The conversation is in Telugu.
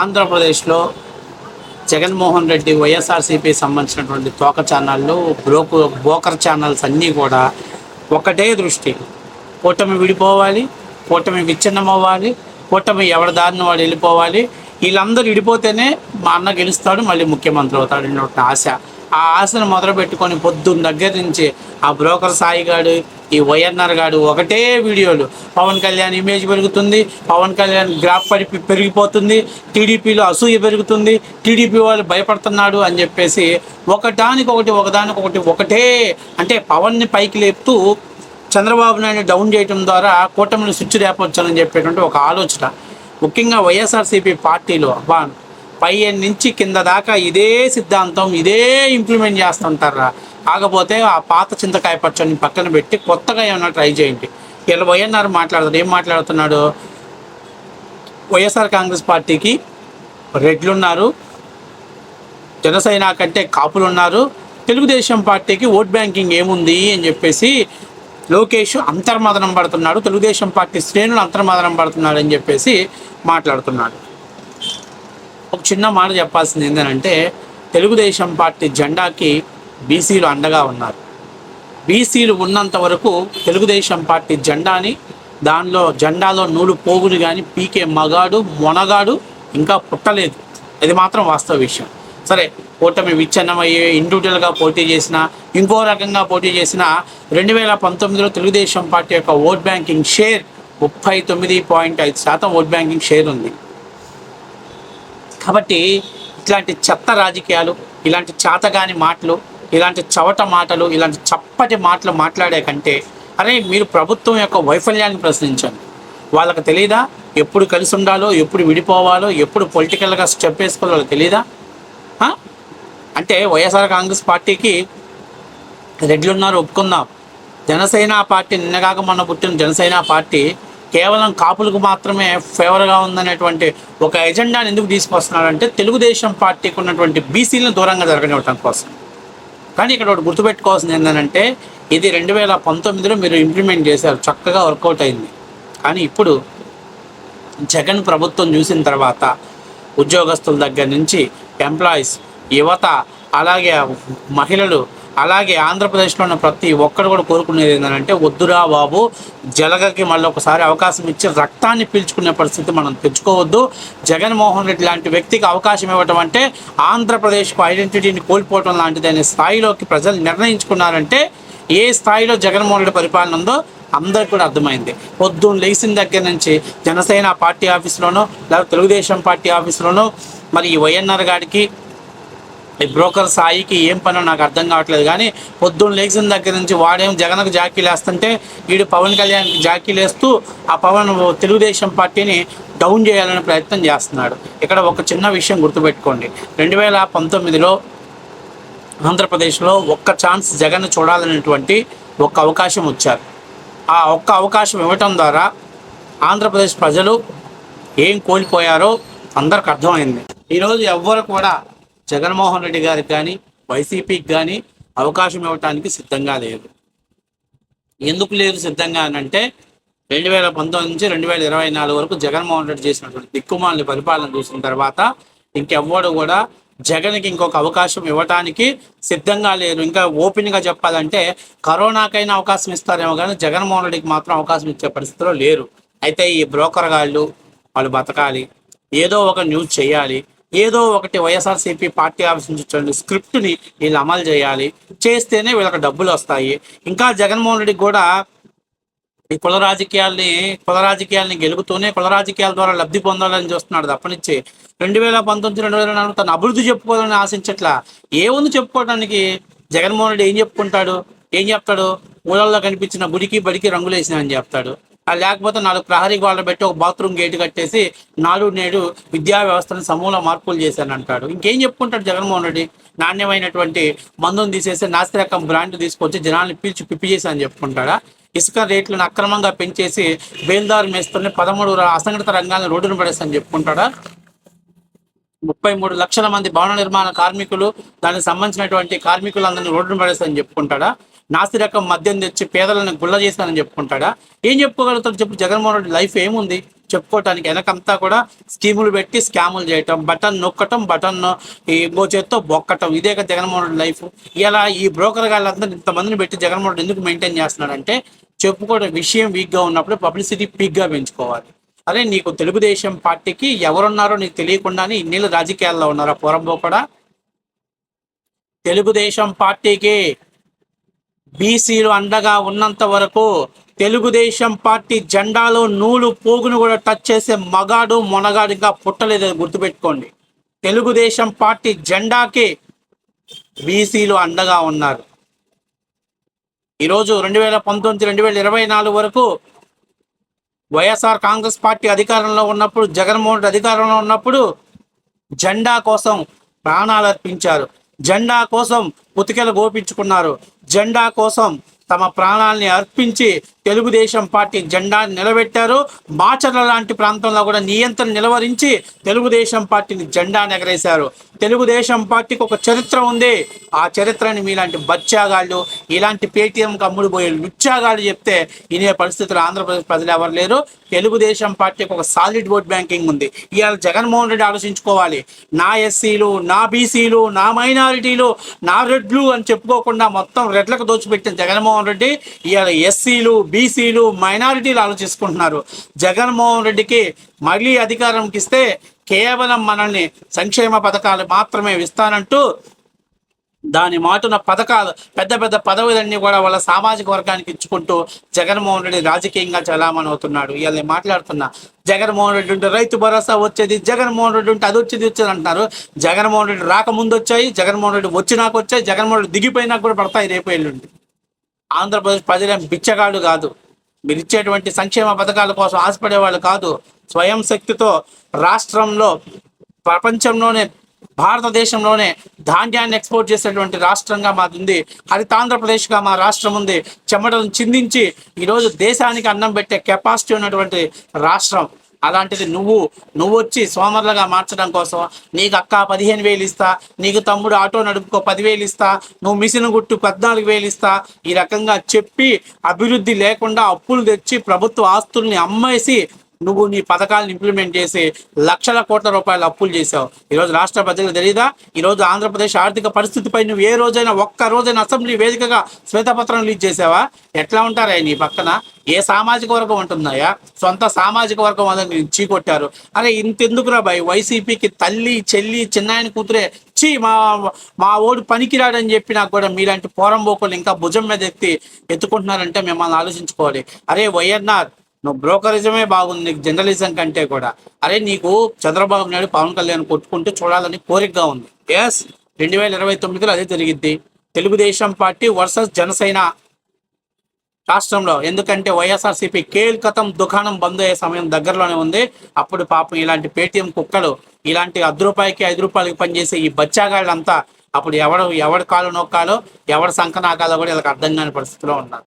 ఆంధ్రప్రదేశ్లో జగన్మోహన్ రెడ్డి వైఎస్ఆర్సీపీ సంబంధించినటువంటి తోక ఛానళ్ళు బ్రోకు బ్రోకర్ ఛానల్స్ అన్నీ కూడా ఒకటే దృష్టి. కూటమి విడిపోవాలి కూటమి విచ్ఛిన్నం అవ్వాలి కూటమి ఎవరి దారిని వాడు వెళ్ళిపోవాలి. వీళ్ళందరూ విడిపోతేనే మా అన్న గెలుస్తాడు మళ్ళీ ముఖ్యమంత్రి అవుతాడు అన్నటువంటి ఆశ. ఆ ఆశను మొదలుపెట్టుకొని పొద్దున్న దగ్గర నుంచి ఆ బ్రోకర్ సాయిగాడు ఈ వైఎన్ఆర్ గాడు ఒకటే వీడియోలు. పవన్ కళ్యాణ్ ఇమేజ్ పెరుగుతుంది పవన్ కళ్యాణ్ గ్రాఫ్ పడి పెరిగిపోతుంది టీడీపీలో అసూయ పెరుగుతుంది టీడీపీ వాళ్ళు భయపడుతున్నాడు అని చెప్పేసి ఒకటానికొకటి ఒకదానికొకటి ఒకటే అంటే పవన్ని పైకి లేపుతూ చంద్రబాబు నాయుడు డౌన్ చేయడం ద్వారా కూటమిని స్విచ్ రేపొచ్చాలని చెప్పేటువంటి ఒక ఆలోచన. ముఖ్యంగా వైఎస్ఆర్సీపీ పార్టీలో అబ్బా పై నుంచి కింద దాకా ఇదే సిద్ధాంతం ఇదే ఇంప్లిమెంట్ చేస్తుంటారా? కాకపోతే ఆ పాత చింతకాయ పచ్చని పక్కన పెట్టి కొత్తగా ఏమైనా ట్రై చేయండి. ఇలా వైఎన్ఆర్ మాట్లాడుతున్నాడు ఏం మాట్లాడుతున్నాడు? వైఎస్ఆర్ కాంగ్రెస్ పార్టీకి రెడ్లున్నారు. జనసేన కంటే కాపులు ఉన్నారు తెలుగుదేశం పార్టీకి ఓట్ బ్యాంకింగ్ ఏముంది అని చెప్పేసి లోకేష్ అంతర్మదనం పడుతున్నాడు. తెలుగుదేశం పార్టీ శ్రేణులు అంతర్మదనం పడుతున్నాడు అని చెప్పేసి మాట్లాడుతున్నాడు. ఒక చిన్న మాట చెప్పాల్సింది ఏంటంటే తెలుగుదేశం పార్టీ జెండాకి బీసీలు అండగా ఉన్నారు. బీసీలు ఉన్నంత వరకు తెలుగుదేశం పార్టీ జెండాని దానిలో జెండాలో నూలు పోగులు కానీ పీకే మగాడు మొనగాడు ఇంకా పుట్టలేదు. ఇది మాత్రం వాస్తవ విషయం. సరే కూటమి విచ్ఛిన్నమయ్యే ఇండివిజువల్గా పోటీ చేసిన ఇంకో రకంగా పోటీ చేసిన రెండు వేల పంతొమ్మిదిలో తెలుగుదేశం పార్టీ యొక్క ఓట్ బ్యాంకింగ్ షేర్ ముప్పై తొమ్మిది పాయింట్ ఐదు శాతం ఓట్ బ్యాంకింగ్ షేర్ ఉంది. కాబట్టి ఇట్లాంటి చెత్త రాజకీయాలు ఇలాంటి చేతగాని మాటలు ఇలాంటి చవట మాటలు ఇలాంటి చప్పటి మాటలు మాట్లాడే కంటే అరే మీరు ప్రభుత్వం యొక్క వైఫల్యాన్ని ప్రశ్నించండి. వాళ్ళకి తెలియదా ఎప్పుడు కలిసి ఉండాలో ఎప్పుడు విడిపోవాలో ఎప్పుడు పొలిటికల్గా స్టెప్ వేసుకోవాలో తెలియదా అంటే వైఎస్ఆర్ కాంగ్రెస్ పార్టీకి రెడ్లు ఉన్నారు ఒప్పుకుందాం. జనసేన పార్టీ నిన్నగాక మొన్న పుట్టిన జనసేన పార్టీ కేవలం కాపులకు మాత్రమే ఫేవర్గా ఉందనేటువంటి ఒక ఎజెండాని ఎందుకు తీసుకొస్తున్నారంటే తెలుగుదేశం పార్టీకి ఉన్నటువంటి బీసీలను దూరంగా జరగనివ్వటం కోసం. కానీ ఇక్కడ ఒకటి గుర్తుపెట్టుకోవాల్సింది ఏంటంటే ఇది రెండు వేల పంతొమ్మిదిలో మీరు ఇంప్లిమెంట్ చేశారు చక్కగా వర్కౌట్ అయింది. కానీ ఇప్పుడు జగన్ ప్రభుత్వం చూసిన తర్వాత ఉద్యోగస్తుల దగ్గర నుంచి ఎంప్లాయీస్ యువత అలాగే మహిళలు అలాగే ఆంధ్రప్రదేశ్లో ఉన్న ప్రతి ఒక్కరు కూడా కోరుకునేది ఏంటంటే వద్దురా బాబు జలగకి మళ్ళీ ఒకసారి అవకాశం ఇచ్చి రక్తాన్ని పీల్చుకునే పరిస్థితి మనం తెచ్చుకోవద్దు. జగన్మోహన్ రెడ్డి లాంటి వ్యక్తికి అవకాశం ఇవ్వటం అంటే ఆంధ్రప్రదేశ్కు ఐడెంటిటీని కోల్పోవటం లాంటిది అనే స్థాయిలోకి ప్రజలు నిర్ణయించుకున్నారంటే ఏ స్థాయిలో జగన్మోహన్ రెడ్డి పరిపాలన ఉందో అందరికి కూడా అర్థమైంది. పొద్దున్న లేచిన దగ్గర నుంచి జనసేన పార్టీ ఆఫీస్లోనో లేదా తెలుగుదేశం పార్టీ ఆఫీస్లోనో మరి ఈ వైఎన్ఆర్ గారికి ఈ బ్రోకర్ సాయికి ఏం పనో నాకు అర్థం కావట్లేదు. కానీ పొద్దున్న లేచిన దగ్గర నుంచి వాడేం జగన్కు జాకీలు వేస్తుంటే వీడు పవన్ కళ్యాణ్కి జాకీలు వేస్తూ ఆ పవన్ తెలుగుదేశం పార్టీని డౌన్ చేయాలనే ప్రయత్నం చేస్తున్నాడు. ఇక్కడ ఒక చిన్న విషయం గుర్తుపెట్టుకోండి. రెండు వేల పంతొమ్మిదిలో ఆంధ్రప్రదేశ్లో ఒక్క ఛాన్స్ జగన్ చూడాలనేటువంటి ఒక్క అవకాశం వచ్చారు. ఆ ఒక్క అవకాశం ఇవ్వటం ద్వారా ఆంధ్రప్రదేశ్ ప్రజలు ఏం కోల్పోయారో అందరికి అర్థమైంది. ఈరోజు ఎవ్వరు కూడా జగన్మోహన్ రెడ్డి గారికి కానీ వైసీపీకి కానీ అవకాశం ఇవ్వటానికి సిద్ధంగా లేదు. ఎందుకు లేదు సిద్ధంగా అని అంటే రెండు వేల పంతొమ్మిది నుంచి రెండు వేల ఇరవై నాలుగు వరకు జగన్మోహన్ రెడ్డి చేసినటువంటి దిక్కుమాలని పరిపాలన చూసిన తర్వాత ఇంకెవ్వడు కూడా జగన్కి ఇంకొక అవకాశం ఇవ్వటానికి సిద్ధంగా లేరు. ఇంకా ఓపెన్గా చెప్పాలంటే కరోనాకైనా అవకాశం ఇస్తారేమో కానీ జగన్మోహన్ రెడ్డికి మాత్రం అవకాశం ఇచ్చే పరిస్థితిలో లేరు. అయితే ఈ బ్రోకర్ గాళ్ళు వాళ్ళు బతకాలి. ఏదో ఒక న్యూస్ చేయాలి. ఏదో ఒకటి వైఎస్ఆర్సీపీ పార్టీ ఆఫీస్ నుంచి వచ్చిన స్క్రిప్ట్ని వీళ్ళు అమలు చేయాలి. చేస్తేనే వీళ్ళకి డబ్బులు వస్తాయి. ఇంకా జగన్మోహన్ రెడ్డి కూడా ఈ కుల రాజకీయాల్ని కుల రాజకీయాల్ని గెలుగుతూనే కుల రాజకీయాల ద్వారా లబ్ధి పొందాలని చూస్తున్నాడు తప్పనిచ్చి. రెండు వేల పంతొమ్మిది రెండు వేల నాలుగు తన అభివృద్ధి చెప్పుకోవాలని ఆశించట్లా? ఏముంది చెప్పుకోవడానికి జగన్మోహన్ రెడ్డి ఏం చెప్పుకుంటాడు? ఏం చెప్తాడు? ఊళ్ళల్లో కనిపించిన గుడికి బడికి రంగులేసిన అని చెప్తాడు. లేకపోతే నాలుగు ప్రహరీ గోడలు పెట్టి ఒక బాత్రూమ్ గేట్ కట్టేసి నాడు నేడు విద్యా వ్యవస్థను సమూల మార్పులు చేశాను అంటాడు. ఇంకేం చెప్పుకుంటాడు జగన్మోహన్ రెడ్డి? నాణ్యమైనటువంటి మందును తీసేసి నాస్తిరకం బ్రాండ్ తీసుకొచ్చి జనాల్ని పీల్చి పిప్పి చేసి అని చెప్పుకుంటాడా? ఇసుక రేట్లను అక్రమంగా పెంచేసి బేల్దారు మేస్తున్న పదమూడు అసంఘటిత రంగాలను రోడ్డును పడేసని చెప్పుకుంటాడా? ముప్పై మూడు లక్షల మంది భవన నిర్మాణ కార్మికులు దానికి సంబంధించినటువంటి కార్మికులందరినీ రోడ్డును పడేస్తారని చెప్పుకుంటాడా? నాసిరకం మద్యం తెచ్చి పేదలను గుల్ల చేశానని చెప్పుకుంటాడా? ఏం చెప్పుకోగలుగుతాడు చెప్పు? జగన్మోహన్ రెడ్డి లైఫ్ ఏముంది? చెప్పుకోవటానికి వెనకంతా కూడా స్కీములు పెట్టి స్కాములు చేయటం బటన్ నొక్కటం బటన్ ఈ ఇంకో చేత్తో బొక్కటం. ఇదే కదా జగన్మోహన్ రెడ్డి లైఫ్. ఇలా ఈ బ్రోకర్ గాళ్ళంతా ఇంతమందిని పెట్టి జగన్మోహన్ రెడ్డి ఎందుకు మెయింటైన్ చేస్తున్నాడంటే చెప్పుకోవడం విషయం వీక్గా ఉన్నప్పుడు పబ్లిసిటీ పీక్గా పెంచుకోవాలి. అదే నీకు తెలుగుదేశం పార్టీకి ఎవరున్నారో నీకు తెలియకుండానే ఇన్నేళ్ళు రాజకీయాల్లో ఉన్నారా? పూర్వంలో కూడా తెలుగుదేశం పార్టీకి బీసీలు అండగా ఉన్నంత వరకు తెలుగుదేశం పార్టీ జెండాలో నూలు పోగును కూడా టచ్ చేసే మగాడు మొనగాడు ఇంకా పుట్టలేదు గుర్తుపెట్టుకోండి. తెలుగుదేశం పార్టీ జెండాకి బీసీలు అండగా ఉన్నారు. ఈరోజు రెండు వేల పంతొమ్మిది రెండు వేల ఇరవై నాలుగు వరకు వైఎస్ఆర్ కాంగ్రెస్ పార్టీ అధికారంలో ఉన్నప్పుడు జగన్మోహన్ రెడ్డి అధికారంలో ఉన్నప్పుడు జెండా కోసం ప్రాణాలు అర్పించారు జెండా కోసం ఉతికెలు గోపించుకున్నారు. జెండా కోసం తమ ప్రాణాలని అర్పించి తెలుగుదేశం పార్టీ జెండా నిలబెట్టారు. మాచర్ల లాంటి ప్రాంతంలో కూడా నియంత్రణ నిలవరించి తెలుగుదేశం పార్టీని జెండా ఎగరేశారు. తెలుగుదేశం పార్టీకి ఒక చరిత్ర ఉంది. ఆ చరిత్రని మీలాంటి బచ్చాగాళ్ళు ఇలాంటి పేటీఎం కమ్ముడు పోయే లుచ్చాగాళ్ళు చెప్తే ఇనే పరిస్థితులు ఆంధ్రప్రదేశ్ ప్రజలు ఎవరు లేరు. తెలుగుదేశం పార్టీకి ఒక సాలిడ్ ఓట్ బ్యాంకింగ్ ఉంది. ఇవాళ జగన్మోహన్ రెడ్డి ఆలోచించుకోవాలి. నా ఎస్సీలు నా బీసీలు నా మైనారిటీలు నా రెడ్లు అని చెప్పుకోకుండా మొత్తం రెడ్లకు దోచిపెట్టిన జగన్మోహన్ రెడ్డి ఇవాళ ఎస్సీలు బీసీలు మైనారిటీలు ఆలోచించుకుంటున్నారు జగన్మోహన్ రెడ్డికి మళ్ళీ అధికారంకి ఇస్తే కేవలం మనల్ని సంక్షేమ పథకాలు మాత్రమే ఇస్తానంటూ దాని మాటున పథకాలు పెద్ద పెద్ద పదవులన్నీ కూడా వాళ్ళ సామాజిక వర్గానికి ఇచ్చుకుంటూ జగన్మోహన్ రెడ్డి రాజకీయంగా చలామణి అవుతున్నాడు ఇవాళ మాట్లాడుతున్నా. జగన్మోహన్ రెడ్డి ఉంటే రైతు భరోసా వచ్చేది జగన్మోహన్ రెడ్డి ఉంటే అది వచ్చేది వచ్చేది అంటున్నారు. జగన్మోహన్ రెడ్డి రాకముందు వచ్చాయి జగన్మోహన్ రెడ్డి వచ్చినాక వచ్చాయి జగన్మోహన్ రెడ్డి దిగిపోయినాక కూడా పడతాయి రేపు ఎల్లుండి. ఆంధ్రప్రదేశ్ ప్రజలేం బిచ్చగాళ్ళు కాదు. మీరు ఇచ్చేటువంటి సంక్షేమ పథకాల కోసం ఆశపడేవాళ్ళు కాదు. స్వయం శక్తితో రాష్ట్రంలో ప్రపంచంలోనే భారతదేశంలోనే ధాన్యాన్ని ఎక్స్పోర్ట్ చేసేటువంటి రాష్ట్రంగా మాది ఉంది. హరితాంధ్రప్రదేశ్గా మా రాష్ట్రం ఉంది. చెమటను చిందించి ఈరోజు దేశానికి అన్నం పెట్టే కెపాసిటీ ఉన్నటువంటి రాష్ట్రం. అలాంటిది నువ్వు నువ్వు వచ్చి సోమరులుగా మార్చడం కోసం నీకు అక్క పదిహేను వేలు ఇస్తా నీకు తమ్ముడు ఆటో నడుపుకో పదివేలు ఇస్తా నువ్వు మిషన్ గుట్టు పద్నాలుగు వేలు ఇస్తా ఈ రకంగా చెప్పి అభివృద్ధి లేకుండా అప్పులు తెచ్చి ప్రభుత్వ ఆస్తుల్ని అమ్మేసి నువ్వు నీ పథకాలను ఇంప్లిమెంట్ చేసి లక్షల కోట్ల రూపాయలు అప్పులు చేసావు ఈరోజు రాష్ట్ర ప్రజలకు తెలియదా ఈరోజు ఆంధ్రప్రదేశ్ ఆర్థిక పరిస్థితిపై నువ్వు ఏ రోజైనా ఒక్క రోజైనా అసెంబ్లీ వేదికగా శ్వేతపత్రం రిలీజ్ చేసావా ఎట్లా ఉంటారా నీ పక్కన? ఏ సామాజిక వర్గం ఉంటున్నాయా సొంత సామాజిక వర్గం వాళ్ళని చీకొట్టారు. అరే ఇంతెందుకురా బాయ్? వైసీపీకి తల్లి చెల్లి చిన్నాయన కూతురే చీ మా మా ఓడు పనికిరాడని చెప్పి నాకు కూడా మీలాంటి పోరం బోకులు ఇంకా భుజం మీద ఎత్తి ఎత్తుకుంటున్నారంటే మిమ్మల్ని ఆలోచించుకోవాలి. అరే వైఎన్ఆర్ నువ్వు బ్రోకరిజమే బాగుంది నీకు జర్నలిజం కంటే కూడా. అరే నీకు చంద్రబాబు నాయుడు పవన్ కళ్యాణ్ కొట్టుకుంటూ చూడాలని కోరికగా ఉంది. ఎస్ రెండు వేల ఇరవై తొమ్మిదిలో అదే జరిగిద్ది. తెలుగుదేశం పార్టీ వర్సెస్ జనసేన రాష్ట్రంలో. ఎందుకంటే వైఎస్ఆర్సీపీ కేల్కతం దుకాణం బంద్ అయ్యే సమయం దగ్గరలోనే ఉంది. అప్పుడు పాపం ఇలాంటి పేటీఎం కుక్కలు ఇలాంటి అర్ధ రూపాయికి ఐదు రూపాయలకి పనిచేసే ఈ బచ్చాగాళ్ళంతా అప్పుడు ఎవడు ఎవడు కాలు నొక్కాలో ఎవడు సంకనాకాలో కూడా వీళ్ళకి అర్థం కాని పరిస్థితిలో ఉన్నారు.